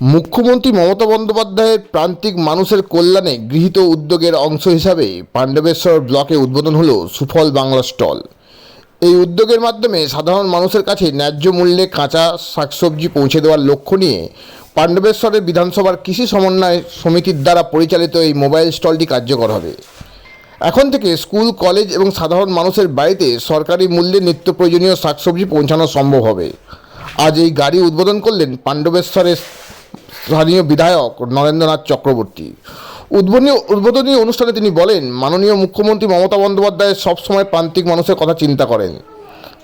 মুখ্যমন্ত্রী মমতা বন্দ্যোপাধ্যায়ের প্রান্তিক মানুষের কল্যাণে গৃহীত উদ্যোগের অংশ হিসাবে পাণ্ডবেশ্বর ব্লকে উদ্বোধন হল সুফল বাংলা স্টল। এই উদ্যোগের মাধ্যমে সাধারণ মানুষের কাছে ন্যায্য মূল্যে কাঁচা শাকসবজি পৌঁছে দেওয়ার লক্ষ্য নিয়ে পাণ্ডবেশ্বরের বিধানসভার কৃষি সমন্বয় সমিতির দ্বারা পরিচালিত এই মোবাইল স্টলটি কার্যকর হবে। এখন থেকে স্কুল, কলেজ এবং সাধারণ মানুষের বাড়িতে সরকারি মূল্যে নিত্য প্রয়োজনীয় শাকসবজি পৌঁছানো সম্ভব হবে। আজ এই গাড়ি উদ্বোধন করলেন পাণ্ডবেশ্বরের স্থানীয় বিধায়ক নরেন্দ্রনাথ চক্রবর্তী। উদ্বোধনী উদ্বোধনী অনুষ্ঠানে তিনি বলেন, মাননীয় মুখ্যমন্ত্রী মমতা বন্দ্যোপাধ্যায় সবসময় প্রান্তিক মানুষের কথা চিন্তা করেন।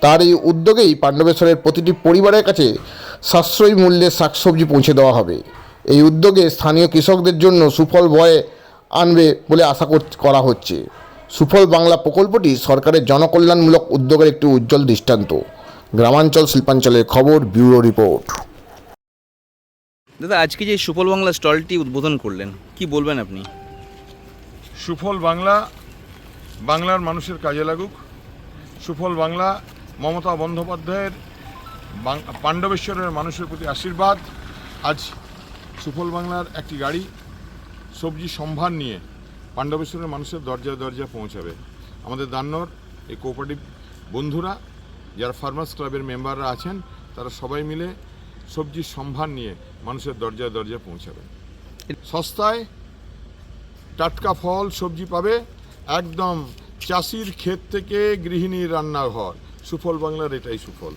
তার এই উদ্যোগেই পাণ্ডবেশ্বরের প্রতিটি পরিবারের কাছে সাশ্রয়ী মূল্যে শাকসবজি পৌঁছে দেওয়া হবে। এই উদ্যোগে স্থানীয় কৃষকদের জন্য সুফল বয়ে আনবে বলে আশা কর- হচ্ছে। সুফল বাংলা প্রকল্পটি সরকারের জনকল্যাণমূলক উদ্যোগের একটি উজ্জ্বল দৃষ্টান্ত। গ্রামাঞ্চল শিল্পাঞ্চলের খবর, ব্যুরো রিপোর্ট। দাদা, আজকে যে সুফল বাংলা স্টলটি উদ্বোধন করলেন, কি বলবেন আপনি? সুফল বাংলা বাংলার মানুষের কাজে লাগুক। সুফল বাংলা মমতা বন্দ্যোপাধ্যায়ের পাণ্ডবেশ্বরের মানুষের প্রতি আশীর্বাদ। আজ সুফল বাংলার একটি গাড়ি, সবজি সম্ভার নিয়ে পাণ্ডবেশ্বরের মানুষের দরজায় দরজা পৌঁছাবে। আমাদের দান্নর, এই কোঅপারেটিভ বন্ধুরা, যারা ফার্মার্স ক্লাবের মেম্বাররা আছেন, তারা সবাই মিলে সবজির সম্ভার নিয়ে মানুষের দরজায় দরজায় পৌঁছাবে। সস্তায় টাটকা ফল সবজি পাবে একদম চাষির ক্ষেত থেকে গৃহিণীর রান্নাঘর। সুফল বাংলার এটাই সুফল।